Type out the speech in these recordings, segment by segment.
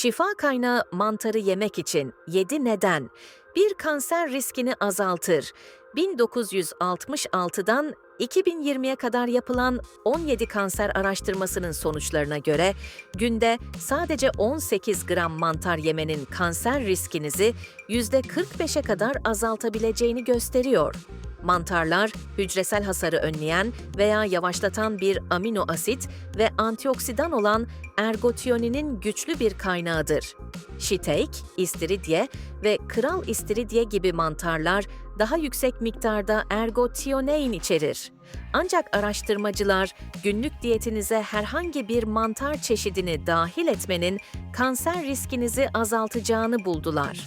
Şifa kaynağı mantarı yemek için 7 neden bir kanser riskini azaltır. 1966'dan 2020'ye kadar yapılan 17 kanser araştırmasının sonuçlarına göre günde sadece 18 gram mantar yemenin kanser riskinizi %45'e kadar azaltabileceğini gösteriyor. Mantarlar, hücresel hasarı önleyen veya yavaşlatan bir amino asit ve antioksidan olan ergotioninin güçlü bir kaynağıdır. Şiteik, istiridye ve kral istiridye gibi mantarlar daha yüksek miktarda ergotionein içerir. Ancak araştırmacılar günlük diyetinize herhangi bir mantar çeşidini dahil etmenin kanser riskinizi azaltacağını buldular.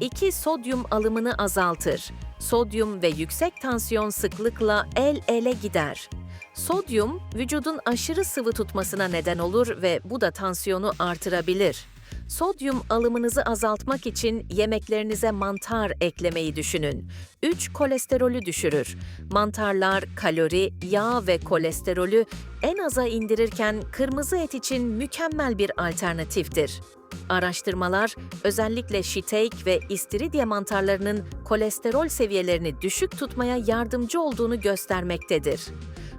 2. Sodyum alımını azaltır. Sodyum ve yüksek tansiyon sıklıkla el ele gider. Sodyum, vücudun aşırı sıvı tutmasına neden olur ve bu da tansiyonu artırabilir. Sodyum alımınızı azaltmak için yemeklerinize mantar eklemeyi düşünün. 3. Kolesterolü düşürür. Mantarlar kalori, yağ ve kolesterolü en aza indirirken kırmızı et için mükemmel bir alternatiftir. Araştırmalar özellikle şiteik ve istiridye mantarlarının kolesterol seviyelerini düşük tutmaya yardımcı olduğunu göstermektedir.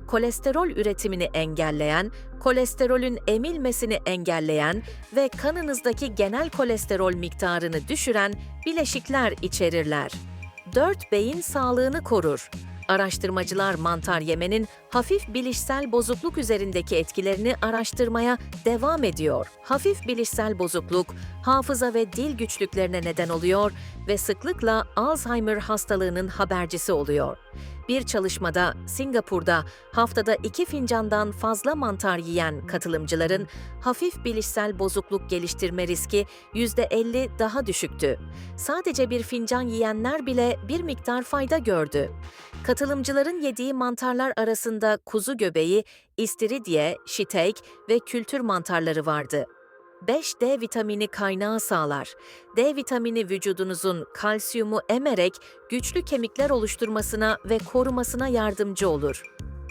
Kolesterol üretimini engelleyen, kolesterolün emilmesini engelleyen ve kanınızdaki genel kolesterol miktarını düşüren bileşikler içerirler. 4. Beyin sağlığını korur. Araştırmacılar mantar yemenin hafif bilişsel bozukluk üzerindeki etkilerini araştırmaya devam ediyor. Hafif bilişsel bozukluk, hafıza ve dil güçlüklerine neden oluyor ve sıklıkla Alzheimer hastalığının habercisi oluyor. Bir çalışmada Singapur'da haftada iki fincandan fazla mantar yiyen katılımcıların hafif bilişsel bozukluk geliştirme riski %50 daha düşüktü. Sadece bir fincan yiyenler bile bir miktar fayda gördü. Katılımcıların yediği mantarlar arasında kuzu göbeği, istiridye, şiteik ve kültür mantarları vardı. 5D vitamini kaynağı sağlar. D vitamini vücudunuzun kalsiyumu emerek güçlü kemikler oluşturmasına ve korumasına yardımcı olur.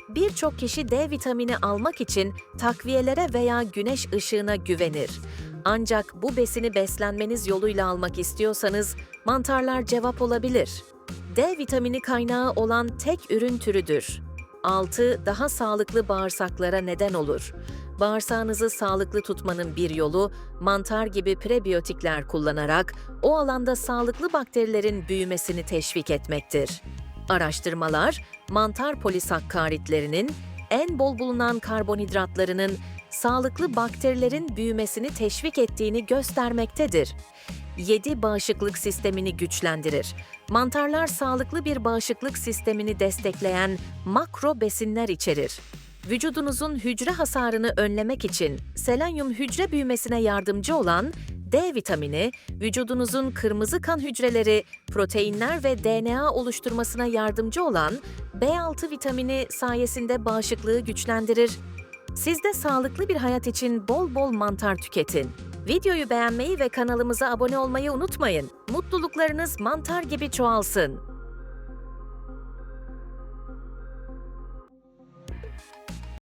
Birçok kişi D vitamini almak için takviyelere veya güneş ışığına güvenir. Ancak bu besini beslenmeniz yoluyla almak istiyorsanız mantarlar cevap olabilir. D vitamini kaynağı olan tek ürün türüdür. 6. Daha sağlıklı bağırsaklara neden olur. Bağırsağınızı sağlıklı tutmanın bir yolu, mantar gibi prebiyotikler kullanarak o alanda sağlıklı bakterilerin büyümesini teşvik etmektir. Araştırmalar, mantar polisakkaritlerinin en bol bulunan karbonhidratlarının sağlıklı bakterilerin büyümesini teşvik ettiğini göstermektedir. 7 bağışıklık sistemini güçlendirir. Mantarlar sağlıklı bir bağışıklık sistemini destekleyen makro besinler içerir. Vücudunuzun hücre hasarını önlemek için selenyum hücre büyümesine yardımcı olan D vitamini, vücudunuzun kırmızı kan hücreleri, proteinler ve DNA oluşturmasına yardımcı olan B6 vitamini sayesinde bağışıklığı güçlendirir. Siz de sağlıklı bir hayat için bol bol mantar tüketin. Videoyu beğenmeyi ve kanalımıza abone olmayı unutmayın. Mutluluklarınız mantar gibi çoğalsın.